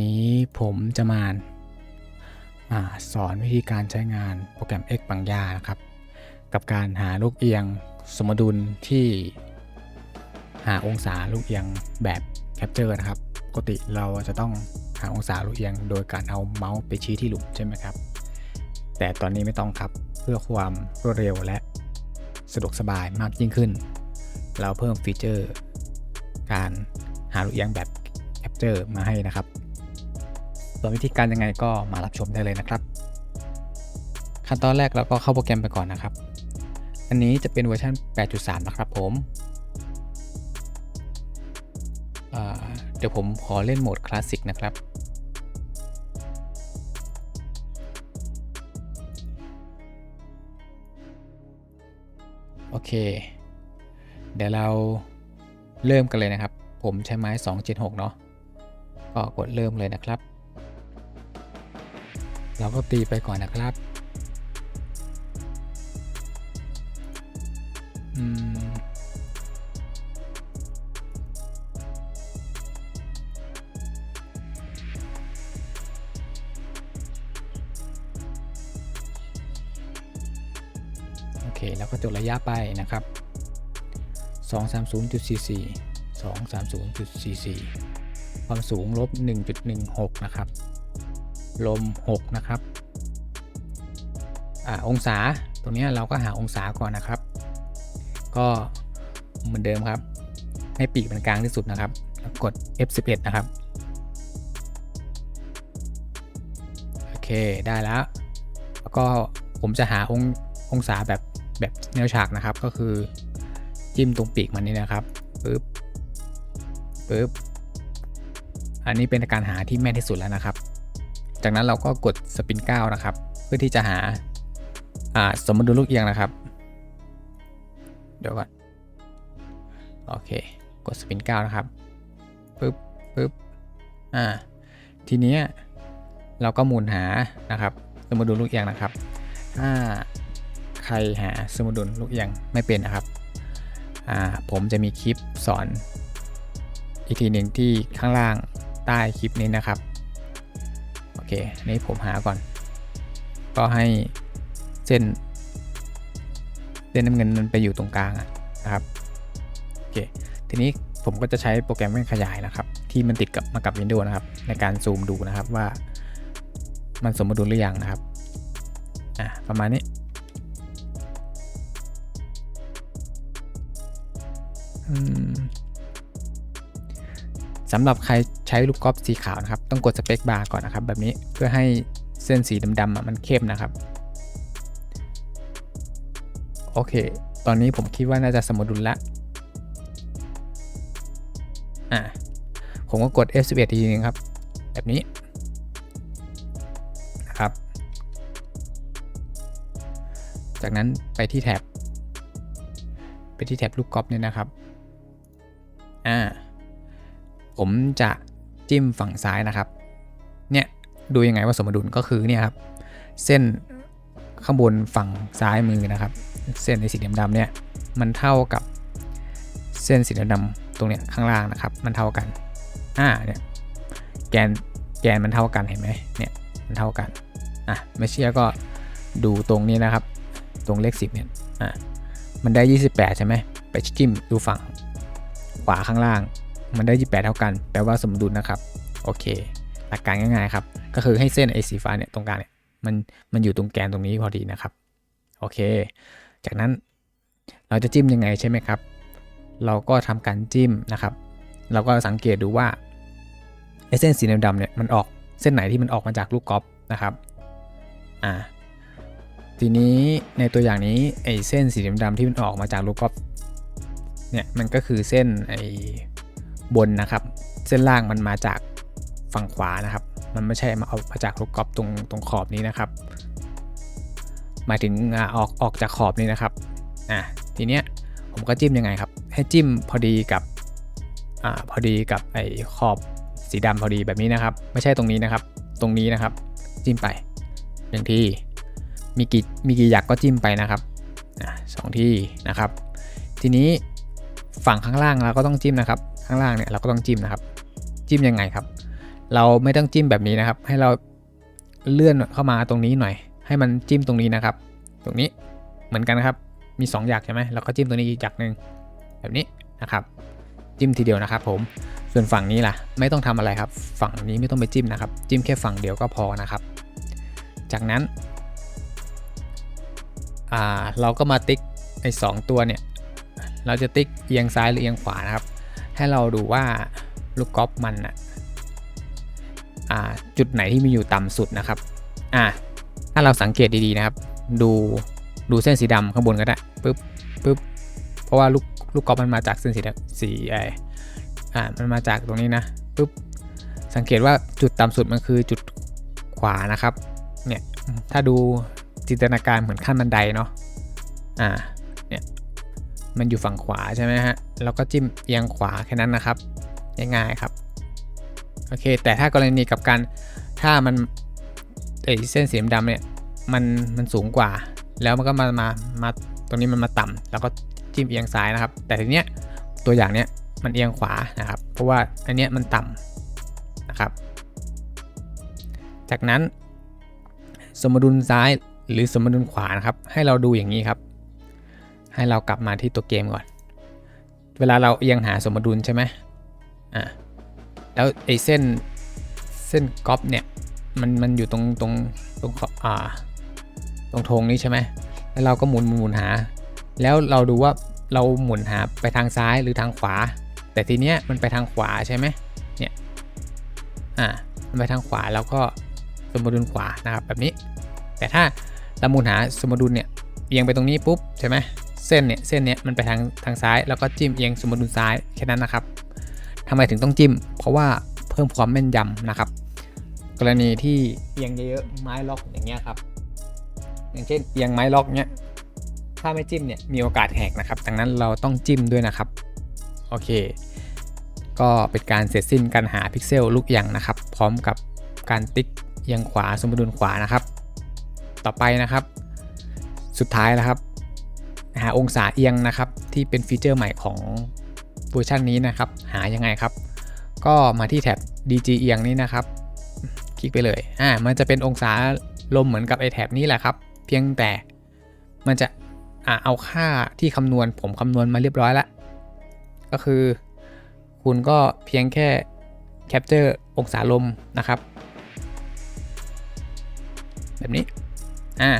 นี้ผมจะมาอาสอนวิธีการใช้งานโปรแกรม X บางยานะครับ กับการหาลูกเอียงสมดุลที่หาองศาลูกเอียงแบบแคปเจอร์นะครับ ปกติเราจะต้องหาองศาลูกเอียง โดยการเอาเมาส์ไปชี้ที่หลุมใช่ไหมครับ แต่ตอนนี้ไม่ต้องครับเพื่อความรวดเร็วและสะดวกสบายมากยิ่งขึ้น เราเพิ่มฟีเจอร์ การหาลูกเอียงแบบแคปเจอร์มาให้นะครับ ส่วนวิธีการยังไงก็มารับชมได้เลยนะครับ ขั้นตอนแรกเราก็เข้าโปรแกรมไปก่อนนะครับ อันนี้จะเป็นเวอร์ชัน8.3 นะครับผมเดี๋ยวผมขอเล่นโหมดคลาสสิกนะครับ โอเค เดี๋ยวเราเริ่มกันเลยนะครับ ผมใช้ไม้ 276 เนาะก็กดเริ่มเลยนะครับ เราก็ตีไปก่อนนะครับ อืม โอเค แล้วก็จดระยะไปนะครับ 230.44 230.44 ความสูงลบ 1.16 นะครับ ลม 6 นะครับอ่าองศาตรงนี้เราก็หาองศาก่อนนะครับ ก็เหมือนเดิมครับ ให้ปีกเป็นกลางที่สุดนะครับ แล้วกด F11 นะครับ โอเคได้แล้ว แล้วก็ผมจะหาององศาแบบแบบแนวฉากนะครับ ก็คือจิ้มตรงปีกมันนี่นะครับปึ๊บปึ๊บอันนี้เป็นการหาที่แม่นที่สุดแล้วนะครับ จากนั้นเราก็กดสปิน9นะครับ เพื่อที่จะหาาสมดุลลูกเอียงนะครับ เดี๋ยวก่อน โอเค กดสปิน9นะครับปึ๊บปึ๊บอ่า ทีเนี้ยเราก็หมุนหานะครับ สมดุลลูกเอียงนะครับ ถ้าใครหาสมดุลลูกเอียงไม่เป็นนะครับ อ่า ผมจะมีคลิปสอนอีกทีหนึ่งที่ข้างล่างใต้คลิปนี้นะครับ เคนนี้ผมหาก่อน ก็ให้เส้น เส้นน้ำเงินมันไปอยู่ตรงกลางนะครับ โอเค ทีนี้ผมก็จะใช้โปรแกรมแว่นขยายนะครับ ที่มันติดกับมากับ Windows นะครับ ในการซูมดูนะครับว่า มันสมดุลหรือยังนะครับ อะประมาณนี้อืม สำหรับใครใช้ลูกกอล์ฟสีขาวนะครับ ต้องกดสเปคบาร์ก่อนนะครับ แบบนี้เพื่อให้เส้นสีดำๆมันเข้มนะครับ โอเค ตอนนี้ผมคิดว่าน่าจะสมดุลละอะผมก็กด F11 ทีนึงครับ แบบนี้นะครับ จากนั้นไปที่แท็บ ไปที่แท็บลูกกอล์ฟเนี่ยนะครับ อ่า ผมจะจิ้มฝั่งซ้ายนะครับ เนี่ยดูยังไงว่าสมดุลก็คือเนี่ยครับ เส้นข้างบนฝั่งซ้ายมือนะครับ เส้นในสีดำๆเนี่ยมันเท่ากับเส้นสีดำๆตรงเนี้ยข้างล่างนะครับ มันเท่ากันอ่าเนี่ยแกนแกนมันเท่ากันเห็นไหมเนี่ยมันเท่ากันอะไม่เชื่อก็ดูตรงนี้นะครับ ตรงเลข 10เนี่ยอะมันได้ 28 ใช่ไหมไปจิ้มดูฝั่งขวาข้างล่าง มันได้ 28 เท่ากัน แปลว่าสมดุลนะครับ โอเค หลักการง่ายๆครับ ก็คือให้เส้นไอสีฟ้าเนี่ยตรงกลางเนี่ยมันมันอยู่ตรงแกนตรงนี้พอดีนะครับ โอเค จากนั้นเราจะจิ้มยังไงใช่ไหมครับ เราก็ทำการจิ้มนะครับ เราก็สังเกตดูว่าไอเส้นสีดำๆเนี่ยมันออกเส้นไหนที่มันออกมาจากลูกกอล์ฟนะครับ อ่า ทีนี้ในตัวอย่างนี้ไอเส้นสีดำๆที่มันออกมาจากลูกกอล์ฟเนี่ยมันก็คือเส้นไอ บนนะครับ เส้นล่างมันมาจากฝั่งขวานะครับ มันไม่ใช่มาเอามาจากลูกกอล์ฟตรงตรงขอบนี้นะครับ หมายถึงออกออกจากขอบนี้นะครับอะทีเนี้ยผมก็จิ้มยังไงครับ ให้จิ้มพอดีกับอ่าพอดีกับไอ้ขอบสีดำพอดีแบบนี้นะครับ ไม่ใช่ตรงนี้นะครับ ตรงนี้นะครับ จิ้มไปหนึ่งทีมีกี่มีกี่หยักก็จิ้มไปนะครับอะสองที่นะครับ ทีนี้ฝั่งข้างล่างเราก็ต้องจิ้มนะครับ ข้างล่างเนี่ยเราก็ต้องจิ้มนะครับ จิ้มยังไงครับ เราไม่ต้องจิ้มแบบนี้นะครับ ให้เราเลื่อนเข้ามาตรงนี้หน่อย ให้มันจิ้มตรงนี้นะครับ ตรงนี้เหมือนกันนะครับมี 2 อยางใช่ไหมแล้วก็จิ้มตรงนี้อีกอยางหนึ่งแบบนี้นะครับ จิ้มทีเดียวนะครับ ผมส่วนฝั่งนี้ล่ะ ไม่ต้องทำอะไรครับ ฝั่งนี้ไม่ต้องไปจิ้มนะครับ จิ้มแค่ฝั่งเดียวก็พอนะครับ จากนั้นอ่าเราก็มาติ๊กไอ้สองตัวเนี่ย เราจะติ๊กเอียงซ้ายหรือเอียงขวานะครับ ให้เราดูว่าลูกกอล์ฟมันอะอ่าจุดไหนที่มีอยู่ต่ำสุดนะครับอ่าถ้าเราสังเกตดีๆนะครับ ดูดูเส้นสีดำข้างบนก็ได้ปึ๊บปึ๊บเพราะว่าลูกลูกกอล์ฟมันมาจากเส้นสีดำสีไออ่ามันมาจากตรงนี้นะปึ๊บสังเกตว่าจุดต่ำสุดมันคือจุดขวานะครับเนี่ยถ้าดูจินตนาการเหมือนขั้นบันไดเนาะอ่า มันอยู่ฝั่งขวาใช่ไหมฮะแล้วก็จิ้มเอียงขวาแค่นั้นนะครับง่ายๆครับโอเค แต่ถ้ากรณีกับการถ้ามันไอเส้นสีดำเนี่ยมันมันสูงกว่า แล้วมันก็มามามาตรงนี้มันมาต่ำแล้วก็จิ้มเอียงซ้ายนะครับ แต่ทีเนี้ยตัวอย่างเนี้ยมันเอียงขวานะครับ เพราะว่าอันเนี้ยมันต่ำนะครับ จากนั้นสมดุลซ้ายหรือสมดุลขวานะครับ ให้เราดูอย่างนี้ครับ ให้เรากลับมาที่ตัวเกมก่อน เวลาเราเอียงหาสมดุลใช่ไหมอ่าแล้วไอ้เส้นเส้นกอล์ฟเนี่ยมันมันอยู่ตรงตรงตรงขอบอ่าตรงธงนี้ใช่ไหมแล้วเราก็หมุนหมุนหมุนหา แล้วเราดูว่าเราหมุนหาไปทางซ้ายหรือทางขวา แต่ทีเนี้ยมันไปทางขวาใช่ไหมเนี่ยอ่ามันไปทางขวาแล้วก็สมดุลขวานะครับแบบนี้ แต่ถ้าเราหมุนหาสมดุลเนี่ยเอียงไปตรงนี้ปุ๊บใช่ไหม เส้นเนี่ยเส้นเนี้ยมันไปทางทางซ้ายแล้วก็จิ้มเอียงสมดุลซ้ายแค่นั้นนะครับทำไมถึงต้องจิ้ม เพราะว่าเพิ่มความแม่นยำนะครับ กรณีที่เอียงเยอะๆไม้ล็อกอย่างเงี้ยครับอย่างเช่นเอียงไม้ล็อกเนี้ยถ้าไม่จิ้มเนี่ยมีโอกาสแหกนะครับดังนั้นเราต้องจิ้มด้วยนะครับโอเค ก็เป็นการเสร็จสิ้นการหาพิกเซลลูกอย่างนะครับ พร้อมกับการติ๊กเอียงขวาสมดุลขวานะครับ ต่อไปนะครับ สุดท้ายนะครับ หาองศาเอียงนะครับ ที่เป็นฟีเจอร์ใหม่ของเวอร์ชันนี้นะครับ หายังไงครับ ก็มาที่แท็บ DG เอียงนี้นะครับ คลิกไปเลยอ่ามันจะเป็นองศาลมเหมือนกับไอแท็บนี้แหละครับ เพียงแต่มันจะอ่าเอาค่าที่คำนวณผมคำนวณมาเรียบร้อยแล้วก็คือ คุณก็เพียงแค่แคปเจอร์องศาลมนะครับ แบบนี้อ่า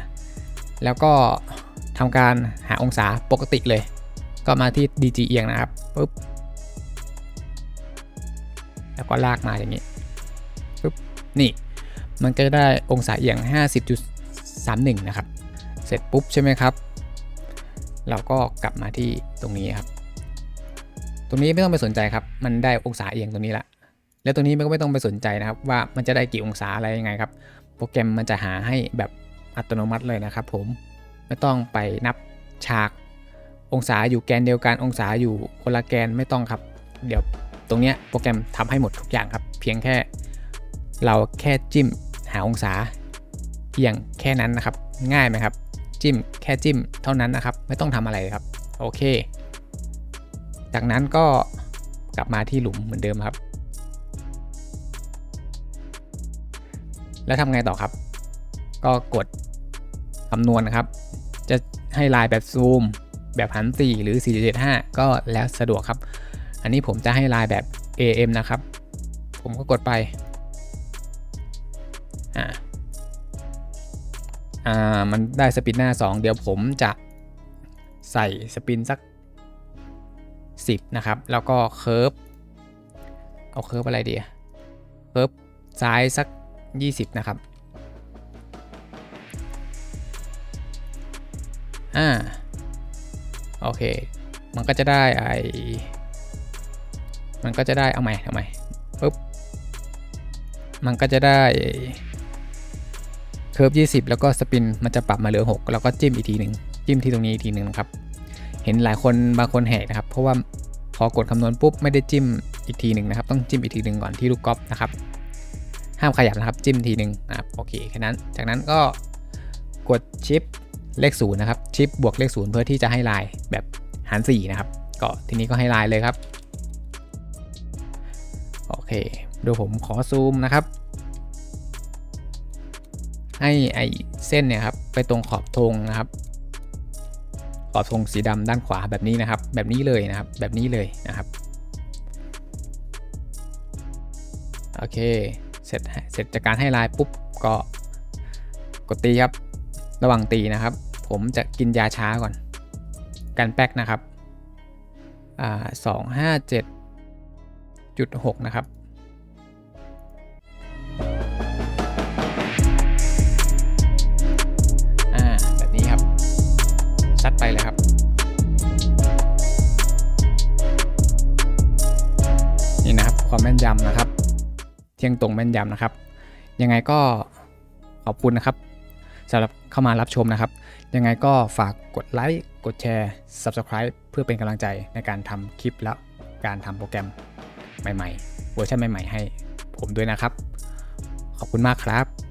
แล้วก็ ทำการหาองศาปกติเลย ก็มาที่ DG เอียงนะครับปุ๊บแล้วก็ลากมาอย่างนี้ปุ๊บนี่มันก็จะได้องศาเอียง 50.31 นะครับ เสร็จปุ๊บใช่ไหมครับ เราก็กลับมาที่ตรงนี้ครับ ตรงนี้ไม่ต้องไปสนใจครับ มันได้องศาเอียงตรงนี้ละ แล้วตรงนี้ก็ไม่ต้องไปสนใจนะครับ ว่ามันจะได้กี่องศาอะไรยังไงครับ โปรแกรมมันจะหาให้แบบอัตโนมัติเลยนะครับผม ไม่ต้องไปนับฉาก องศาอยู่แกนเดียวกัน องศาอยู่คนละแกนไม่ต้องครับ เดี๋ยวตรงเนี้ยโปรแกรมทำให้หมดทุกอย่างครับ เพียงแค่เราแค่จิ้มหาองศาเอียงแค่นั้นนะครับ ง่ายไหมครับ จิ้มแค่จิ้มเท่านั้นนะครับ ไม่ต้องทำอะไรครับ โอเค จากนั้นก็กลับมาที่หลุมเหมือนเดิมครับ แล้วทำไงต่อครับ ก็กดคำนวณนะครับ จะให้ลายแบบซูมแบบหัน4หรือ 4.75 ก็แล้วสะดวกครับ อันนี้ผมจะให้ลายแบบ AM นะครับ ผมก็กดไป อ่า อ่า มันได้สปินหน้า 2 เดี๋ยวผมจะใส่สปินสัก 10 นะครับ แล้วก็เคิร์ฟ เอาเคิร์ฟอะไรดีเคิร์ฟซ้ายสัก 20 นะครับ อ่าโอเค มันก็จะได้ไอมันก็จะได้เอาใหม่เอาใหม่ปุ๊บมันก็จะได้เคิร์ฟ20 แล้วก็สปินมันจะปรับมาเหลือ 6 แล้วก็จิ้มอีกทีหนึ่งจิ้มที่ตรงนี้อีกทีหนึ่งนะครับ เห็นหลายคนบางคนแหกนะครับ เพราะว่าพอกดคำนวณปุ๊บไม่ได้จิ้มอีกทีหนึ่งนะครับ ต้องจิ้มอีกทีหนึ่งก่อนที่ลูกกอล์ฟนะครับ ห้ามขยับนะครับจิ้มทีหนึ่งนะครับโอเคแค่นั้น จากนั้นก็กดชิป เลขศูนย์นะครับชิปบวกเลขศูนย์เพื่อที่จะให้ลายแบบหาร4นะครับก็ทีนี้ก็ให้ลายเลยครับ โอเคเดี๋ยวผมขอซูมนะครับ ให้ไอเส้นเนี่ยครับไปตรงขอบธงนะครับ ขอบธงสีดำด้านขวาแบบนี้นะครับ แบบนี้เลยนะครับ แบบนี้เลยนะครับโอเค เสร็จ เสร็จจากการให้ลายปุ๊บก็กดตีครับ ระหว่างตีนะครับ ผมจะกินยาช้าก่อน กันแป๊กนะครับอ่าสองห้าเจ็ดจุดหกนะครับอ่าแบบนี้ครับซัดไปเลยครับนี่นะครับความแม่นยำนะครับ เที่ยงตรงแม่นยำนะครับ ยังไงก็ขอบคุณนะครับ สำหรับเข้ามารับชมนะครับ ยังไงก็ฝากกดไลค์กดแชร์ Subscribe เพื่อเป็นกำลังใจในการทำคลิปและการทำโปรแกรมใหม่ๆ เวอร์ชันใหม่ๆ ให้ผมด้วยนะครับ ขอบคุณมากครับ